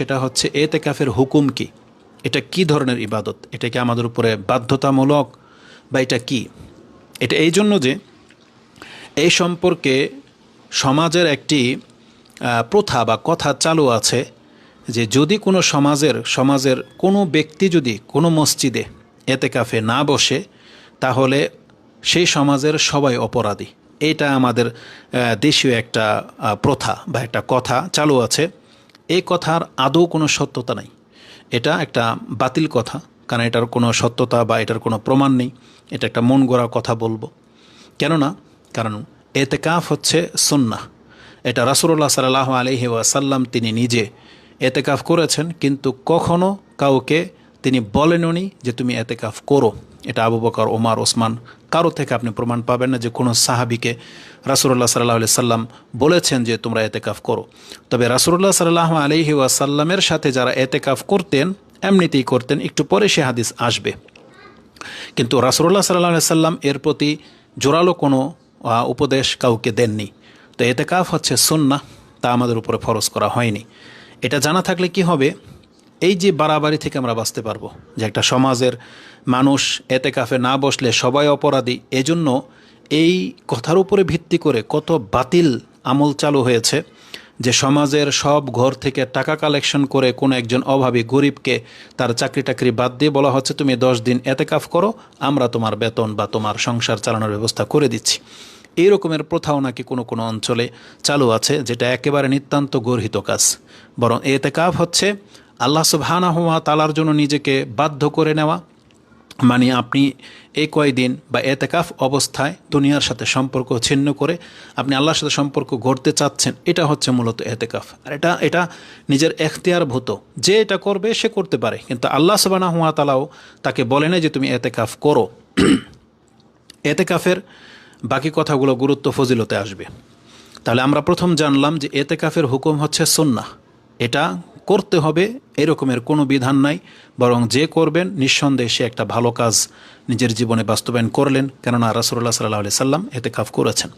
সেটা হচ্ছে, এতে কাফের হুকুম কি? এটা কি ধরনের ইবাদত? এটা কি আমাদের উপরে বাধ্যতামূলক? বা এটা কি? এটা এই জন্য যে এই সম্পর্কে সমাজের একটি প্রথা বা কথা চালু আছে যে যদি কোনো সমাজের সমাজের কোনো ব্যক্তি যদি কোনো মসজিদে এতে কাফে না বসে, তাহলে সেই সমাজের সবাই অপরাধী। এটা আমাদের দেশীয় একটা প্রথা বা একটা কথা চালু আছে। এই কথার আদৌ কোনো সত্যতা নাই। এটা একটা বাতিল কথা, কারণ এটার কোনো সত্যতা বা এটার কোনো প্রমাণ নেই। এটা একটা মন গড়া কথা বলব। কেননা, কারণ এতেকাফ হচ্ছে সন্না এটা রাসুল্লাহ সাল্লাহ আলহি ওয়াসাল্লাম তিনি নিজে এতেকাফ করেছেন, কিন্তু কখনো কাউকে তিনি বলেননি যে তুমি এতেকাফ করো। এটা আবু বকর, ওমার, ওসমান, কারও থেকে আপনি প্রমাণ পাবেন না যে কোনো সাহাবিকে রাসুল্লাহ সাল্লাহ আলি সাল্লাম বলেছেন যে তোমরা এতেকাফ করো। তবে রাসুল্লাহ সাল্লাহ আলহি ওয়াসাল্লামের সাথে যারা এতেকাফ করতেন, এমনিতেই করতেন, একটু পরে সে হাদিস আসবে। কিন্তু রাসুল্লাহ সাল্লাহ সাল্লাম এর প্রতি জোরালো কোনো উপদেশ কাউকে দেননি। তো এতেকাফ হচ্ছে সুন্না তা আমাদের উপরে ফরজ করা হয়নি। এটা জানা থাকলে কি হবে? এই যে বাড়াবাড়ি থেকে আমরা বাঁচতে পারব, যে একটা সমাজের মানুষ এতে কাফে না বসলে সবাই অপরাধী, এজন্য এই কথার উপরে ভিত্তি করে কত বাতিল আমল চালু হয়েছে, যে সমাজের সব ঘর থেকে টাকা কালেকশন করে কোনো একজন অভাবী গরিবকে তার চাকরি টাকরি বাদ দিয়ে বলা হচ্ছে, তুমি দশ দিন এতে কাফ করো, আমরা তোমার বেতন বা তোমার সংসার চালানোর ব্যবস্থা করে দিচ্ছি। এই রকমের প্রথাও নাকি কোনো কোনো অঞ্চলে চালু আছে, যেটা একেবারে নিতান্ত গর্হিত কাজ। বরং এতে কাফ হচ্ছে আল্লাহ সুবহানা হওয়া তালার জন্য নিজেকে বাধ্য করে নেওয়া মানে আপনি এই কয়দিন বা এতেকাফ অবস্থায় দুনিয়ার সাথে সম্পর্ক ছিন্ন করে আপনি আল্লাহর সাথে সম্পর্ক গড়তে চাচ্ছেন, এটা হচ্ছে মূলত এতেকাফ। আর এটা এটা নিজের এখতিয়ারভূত যে এটা করবে, সে করতে পারে। কিন্তু আল্লাহ সবানা হুয়া তালাও তাকে বলে না যে তুমি এতেকাফ করো। এতেকাফের বাকি কথাগুলো গুরুত্ব ফজিলতে আসবে। তাহলে আমরা প্রথম জানলাম যে এতেকাফের হুকুম হচ্ছে সুন্না এটা করতে হবে, এরকমের কোনো বিধান নাই। বরং যে করবেন, নিঃসন্দেহে সে একটা ভালো কাজ নিজের জীবনে বাস্তবায়ন করলেন। কেননা রাসুল্লাহ সাল্লাহ সাল্লাম এতেকাফ করেছেন।